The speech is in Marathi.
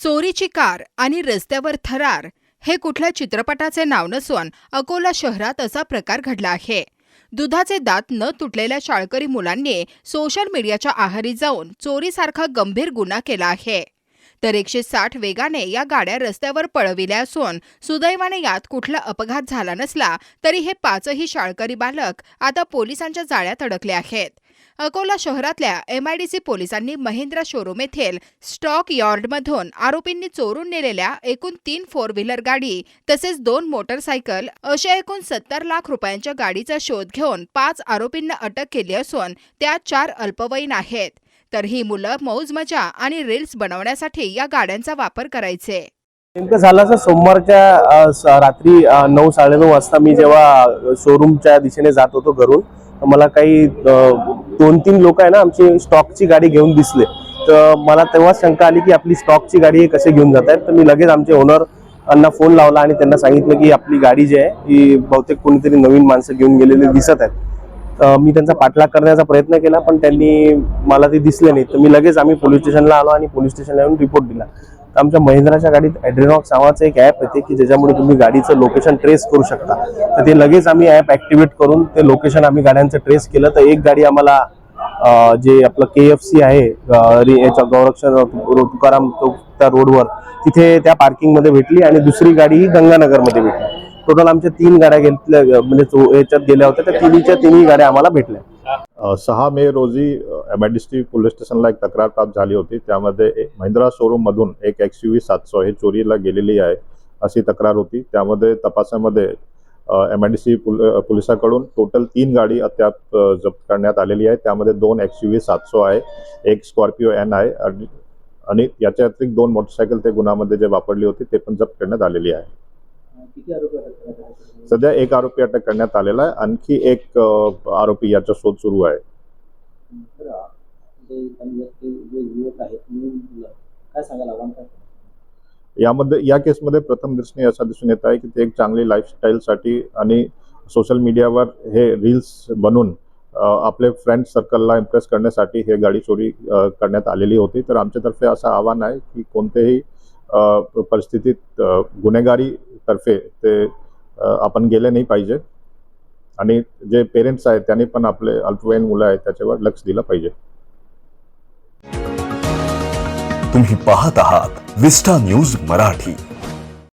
चोरीची कार आणि रस्त्यावर थरार हे कुठल्या चित्रपटाचे नाव नसून अकोला शहरात असा प्रकार घडला आहे. दुधाचे दात न तुटलेल्या शाळकरी मुलांनी सोशल मीडियाच्या आहारी जाऊन चोरीसारखा गंभीर गुन्हा केला आहे. तर एकशे साठ वेगाने या गाड्या रस्त्यावर पळविल्या असून सुदैवाने यात कुठला अपघात झाला नसला तरी हे पाचही शाळकरी बालक आता पोलिसांच्या जाळ्यात अडकले आहेत. अकोला शहरातल्या एमआयडीसी पोलिसांनी महिंद्रा शोरूम येथील स्टॉक यार्डमधून आरोपींनी चोरून नेलेल्या एकूण तीन फोर व्हीलर गाडी तसेच दोन मोटरसायकल अशा एकूण सत्तर लाख रुपयांच्या गाडीचा शोध घेऊन पाच आरोपींना अटक केली असून त्यात चार अल्पवयीन आहेत. तर ही मुलं मौज मजा आणि रील्स बनवण्यासाठी या गाड्यांचा वापर करायचे. नेमकं झालं असं सोमवारच्या रात्री नऊ साडेनऊ वाजता मी जेव्हा शोरूमच्या दिशेने जात होतो घरून तर मला काही दोन तीन लोक आहे ना आमची स्टॉकची गाडी घेऊन दिसले. तर मला तेव्हा शंका आली की आपली स्टॉकची गाडी हे कसे घेऊन जात आहेत. तर मी लगेच आमचे ओनर यांना फोन लावला आणि त्यांना सांगितलं की आपली गाडी जी आहे ही बहुतेक कोणीतरी नवीन माणसं घेऊन गेलेली दिसत आहेत. मी त्यांचा पाठलाग करण्याचा प्रयत्न केला पण त्यांनी मला ते दिसले नाही. तर मी लगेच आम्ही पोलीस स्टेशनला आलो आणि पोलीस स्टेशनला येऊन रिपोर्ट दिला. तर आमच्या महिंद्राच्या गाडीत ॲड्रेनॉक्स नावाचं एक ॲप येते की ज्याच्यामुळे तुम्ही गाडीचं लोकेशन ट्रेस करू शकता. तर ते लगेच आम्ही ॲप ॲक्टिवेट करून ते लोकेशन आम्ही गाड्यांचं ट्रेस केलं. तर एक गाडी आम्हाला जे आपलं के एफ सी आहे याच्या गौरक्षण रो- तुकाराम चौक त्या रोडवर तिथे त्या पार्किंगमध्ये भेटली आणि दुसरी गाडी ही गंगानगरमध्ये भेटली. टोटल आमच्या तीन गाड्या घेतल्या म्हणजे याच्यात गेल्या होत्या त्या तिन्हीच्या तिन्ही गाड्या आम्हाला भेटल्या. सहा मे रोजी M I D C police स्टेशनला एक तक्रार प्राप्त झाली होती. त्यामध्ये एक महिंद्रा शोरूममधून एक एक्स यू व्ही सातशे हे चोरीला गेलेली आहे अशी तक्रार होती. त्यामध्ये तपासामध्ये एम आय डी सी पोलिसाकडून टोटल तीन गाडी अद्याप जप्त करण्यात आलेली आहे. त्यामध्ये दोन एक्स यू व्ही सातशे आहे एक स्कॉर्पिओ एन आहे आणि- आणि याच्या अतिरिक्त दोन मोटरसायकल ते गुन्ह्यामध्ये जे वापरली होती ते पण जप्त करण्यात आलेली आहे. सध्या एक आरोपी अटक करण्यात आलेला आहे. आणखी एक आरोपी याचा शोध सुरू आहे. तर जे आणि ते जे युवक आहेत नवीन मुलं काय सांगायला आव्हान काय यामध्ये या केसमध्ये प्रथम दृष्टीने असं दिसून येत आहे की ते एक चांगली लाईफस्टाईलसाठी आणि सोशल मीडियावर हे रील्स बनवून आपले फ्रेंड सर्कलला इम्प्रेस करण्यासाठी हे गाडी चोरी करण्यात आलेली होती. तर आमच्यातर्फे असं आव्हान आहे की कोणत्याही अ, परिस्थितीत अ, तर्फे ते आपण गेले नाही पाहिजे. आणि जे पेरेंट्स आहेत त्यांनी पण आपले अल्पवयीन मुलं आहेत त्याच्यावर लक्ष दिलं पाहिजे. तुम्ही पाहत आहात विस्टा न्यूज मराठी.